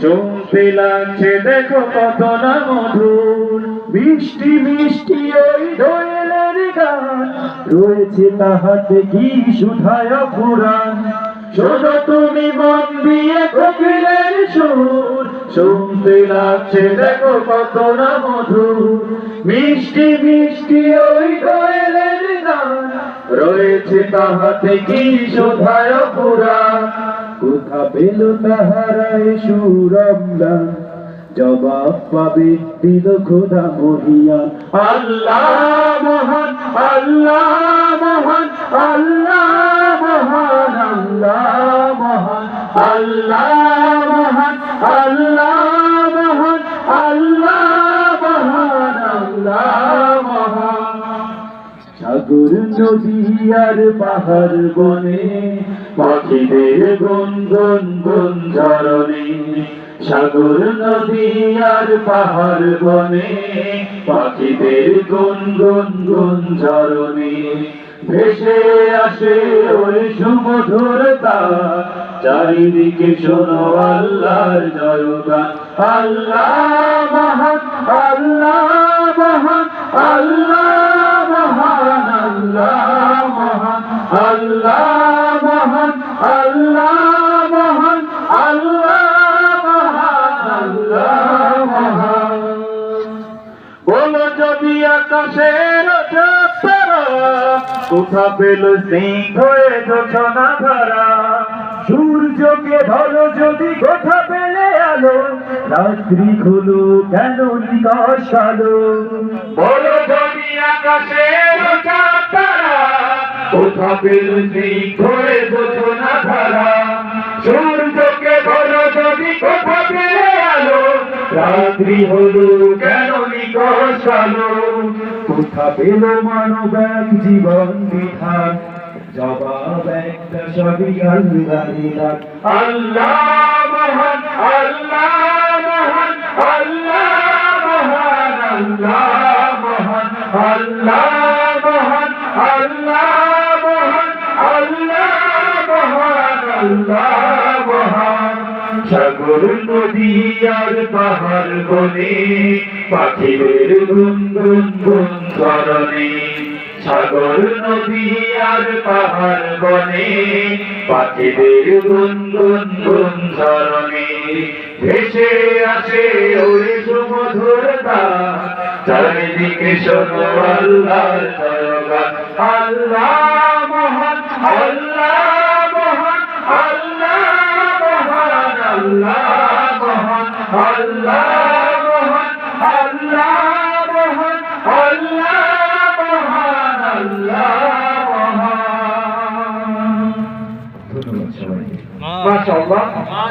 শুনতে লাগছে দেখো কত না মধুর। মিষ্টি মিষ্টি ওই দোয়েলের গান। রয়েছে তাহাতে কি সুধায় পুরাণ। শোনো তুমি মন দিয়ে কোকিলের সুর। শুনতে লাগছে দেখো কত না মধুর। মিষ্টি মিষ্টি ওই দোয়েলের গান। রয়েছে তাহাতে কি শোধায় পুরাণ। কোথা পেল তাহারায় সুরমদান। জবাব পাবে দিল খোদা মহিয়ান। আল্লাহ মহান আল্লাহ মহান আল্লাহ মহান আল্লাহ মহান আল্লাহ মহান আল্লাহ মহান আল্লাহ মহান, আল্লাহ সাগর নদী আর পাহাড় বনে, পাখিদের গুন গুন সাগর নদী আর পাহাড় বনে, পাখিদের গুন গুন গুন ভেসে আসে ওই সুমধুরতা চারিদিকে শোনো আল্লাহর জয়গান আল্লাহ মহান আল্লাহ মহান মহান কোথা পেল সিং যোছনা ধরা সূর্যকে ধরো যদি কোথা পেলে আলো, রাত্রি খুলো কেন নিকাশ আলো? বলো যদি যাত্রা কোথা পেল সিং হয়ে সূর্যকে বলো যদি কোথা পেলে আলো, রাত্রি হলো কেন নিকশ আলো কোথা পেল মানব এক জীবন বিধান জবাব একটা সবই আল্লাহ আল্লাহ মহান আল্লাহ মহান আল্লাহ মহান আল্লাহ মহান আল্লাহ মহান, আল্লাহ সাগর নদী আর পাহাড় বনে, পাখিদের গুন গুন গুন স্মরণে। সাগর নদী আর পাহাড় বনে, পাখিদের গুন গুন গুন ধরণে ভেসে আসে ওই সুমধুরতা চারিদিকে আল্লাহর জয়গান আল্লাহ মহান, আল্লাহ মাশাআল্লাহ।